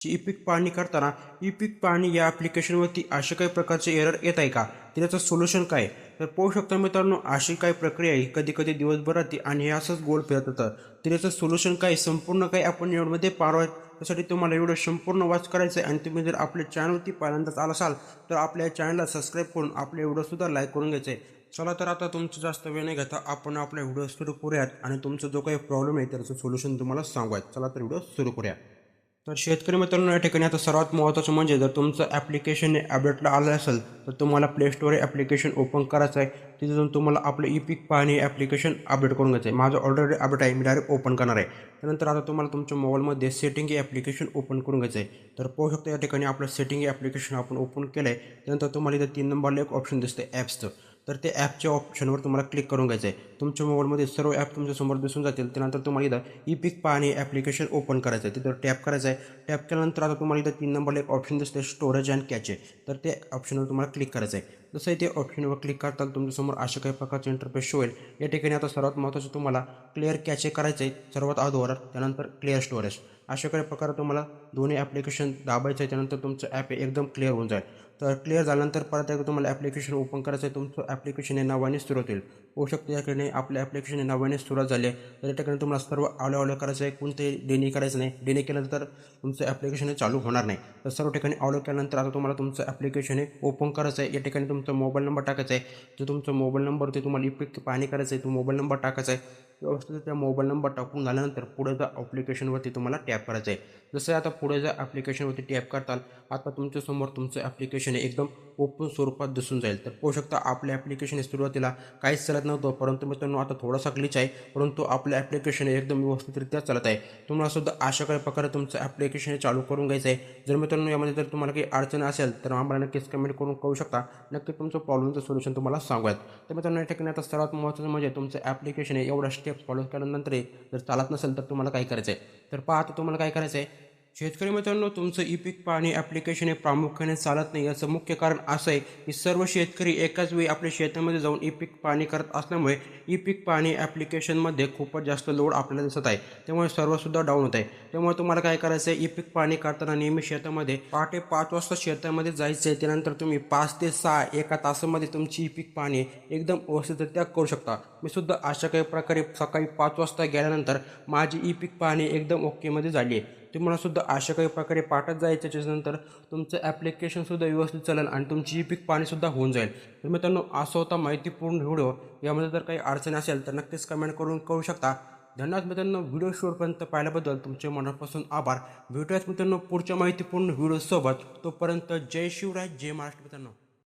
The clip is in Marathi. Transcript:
ई पीक पाहणी करताना ई पीक पाहणी या ॲप्लिकेशनवरती असे काही प्रकारचे एरर येत आहे का? तर त्याचं सोल्युशन काय? तर पाहू शकता मित्रांनो अशी काही प्रक्रिया आहे. कधी कधी दिवसभर राहते आणि हे असंच गोल फिरत होतं तर याचं सोल्युशन काय? संपूर्ण काही आपण एवढमध्ये पारवाय त्यासाठी तुम्हाला व्हिडिओ संपूर्ण वॉच करायचं आहे आणि तुम्ही जर आपल्या चॅनलवरती पहिल्यांदाच आला असाल तर आपल्या चॅनलला सबस्क्राईब करून आपले व्हिडिओसुद्धा लाईक करून घ्यायचं आहे चला तर आता तुमचं जास्त वेळ नाही घेता आपण आपला व्हिडिओ सुरू करूयात. आणि तुमचा जो काही प्रॉब्लेम आहे त्याचं सोल्युशन तुम्हाला सांगूयात. चला तर व्हिडिओ सुरू करूया. तर शेतकरी मित्रांनो या ठिकाणी आता सर्वात महत्त्वाचं म्हणजे जर तुमचं ॲप्लिकेशन अपडेटला आलं असेल तर तुम्हाला प्ले स्टोअर ॲप्लिकेशन ओपन करायचं आहे. तिथे जाऊन तुम्हाला आपलं ई पीक पाहणे ॲप्लिकेशन अपडेट करून घ्यायचं आहे. माझं ऑलरेडी अपडेट आहे मी डायरेक्ट ओपन करणार आहे. त्यानंतर आता तुम्हाला तुमच्या मोबाईलमध्ये सेटिंग हे ॲप्लिकेशन ओपन करून घ्यायचं आहे. तर पाहू शकता या ठिकाणी आपलं सेटिंग हे ॲप्लिकेशन आपण ओपन केलं आहे त्यानंतर तुम्हाला इथं तीन नंबरला एक ऑप्शन दिसतं ॲप्सचं तर ते ॲपच्या ऑप्शनवर तुम्हाला क्लिक करून घ्यायचं आहे. तुमच्या मोबाईलमध्ये सर्व ॲप तुमच्यासमोर दिसून जातील. त्यानंतर तुम्हाला इथं ई पिक पाहणी ॲप्लिकेशन ओपन करायचं आहे. तिथं टॅप करायचं आहे. टॅप केल्यानंतर आता तुम्हाला इथं तीन नंबरला एक ऑप्शन दिसतं स्टोरेज अँड कॅचे तर ते ऑप्शनवर तुम्हाला क्लिक करायचं आहे. जसं ते ऑप्शनवर क्लिक करताल तुमच्यासमोर अशा काही प्रकारचे इंटरफेस शो होईल. या ठिकाणी आता सर्वात महत्त्वाचं तुम्हाला क्लिअर कॅचे करायचं आहे सर्वात अगोदर त्यानंतर क्लिअर स्टोरेज अशा काही प्रकारे तुम्हाला दोन्ही ॲप्लिकेशन दाबायचं आहे त्यानंतर तुमचं ॲप एकदम क्लिअर होऊन जाईल. तर क्लिअर झाल्यानंतर परत एकदा तुम्हाला ॲप्लिकेशन ओपन करायचं आहे तुमचं ॲप्लिकेशन हे नव्याने सुरू होईल होऊ शकते या ठिकाणी आपल्या ॲप्लिकेशन हे नव्याने सुरुवात झाली आहे तर या ठिकाणी तुम्हाला सर्व आवल्या आवल्या करायचं आहे कोणते डेनी करायचं नाही. डेनी केल्यानंतर तुमचं ॲप्लिकेशन हे चालू होणार नाही. तर सर्व ठिकाणी आवलं केल्यानंतर आता तुम्हाला तुमचं ॲप्लिकेशन हे ओपन करायचं आहे या ठिकाणी तुमचा मोबाईल नंबर टाकायचा आहे. जो तुमचा मोबाईल नंबर ते तुम्हाला इफेक्ट पाहणी करायचं आहे तो मोबाईल नंबर टाकायचा आहे. व्यवस्थित त्या मोबाईल नंबर टाकून झाल्यानंतर पुढे जा ॲप्लिकेशनवरती तुम्हाला टॅप करायचं आहे. जसं आता पुढे जा ॲप्लिकेशनवरती टॅप करताल आता तुमच्यासमोर तुमचं ॲप्लिकेशन एकदम ओपन स्वरूपात दिसून जाईल. तर पाहू शकता आपल्या ॲप्लिकेशन सुरुवातीला काहीच चालत नव्हतं परंतु मित्रांनो आता थोडासा ग्लिच आहे परंतु आपलं ॲप्लिकेशन एकदम व्यवस्थितरित्या चालत आहे. तुम्हाला सुद्धा अशा काही प्रकारे तुमचं ॲप्लिकेशन चालू करून घ्यायचं आहे जर मित्रांनो यामध्ये जर तुम्हाला काही अडचण असेल तर आम्हाला नक्कीच कमेंट करून कळू शकता. नक्की तुमचं प्रॉब्लेमचं सोल्युशन तुम्हाला सांगूयात. तर मित्रांनो या ठिकाणी आता सर्वात महत्त्वाचं म्हणजे तुमचं ॲप्लिकेशन आहे एवढा स्टेप फॉलो केल्यानंतर जर चालत नसेल तर तुम्हाला काय करायचं आहे तर पहा आता तुम्हाला काय करायचं आहे शेतकरी मित्रांनो तुमचं ई पीक पाणी ॲप्लिकेशन हे प्रामुख्याने चालत नाही. याचं मुख्य कारण असं आहे की सर्व शेतकरी एकाच वेळी आपल्या शेतामध्ये जाऊन ई पीक पाणी करत असल्यामुळे ई पीक पाणी ॲप्लिकेशनमध्ये खूपच जास्त लोड आपल्याला दिसत आहे. त्यामुळे सर्वसुद्धा डाऊन होत आहे. त्यामुळे तुम्हाला काय करायचं आहे ई पीक पाणी करताना नेहमी शेतामध्ये पहाटे पाच वाजता शेतामध्ये जायचं आहे त्यानंतर तुम्ही पाच ते सहा एका तासामध्ये तुमची ई पीक पाणी एकदम व्यवस्थितरित्या करू शकता. मी सुद्धा अशा काही प्रकारे सकाळी पाच वाजता गेल्यानंतर माझी ई पीक पाणी एकदम ओकेमध्ये झाली आहे. तुम्हाला सुद्धा अशा काही प्रकारे पाठत जायचं त्याच्यानंतर तुमचं ॲप्लिकेशनसुद्धा व्यवस्थित चालेल आणि तुमची ई पीक पाणीसुद्धा होऊन जाईल. तर मित्रांनो असं होता माहितीपूर्ण व्हिडिओ. यामध्ये जर काही अडचणी असेल तर नक्कीच कमेंट करून कळू शकता. धन्यवाद मित्रांनो व्हिडिओ शेवटपर्यंत पाहिल्याबद्दल तुमचे मनापासून आभार. भेटूयात मित्रांनो पुढच्या माहितीपूर्ण व्हिडिओसोबत. तोपर्यंत जय शिवराय जय महाराष्ट्र मित्रांनो.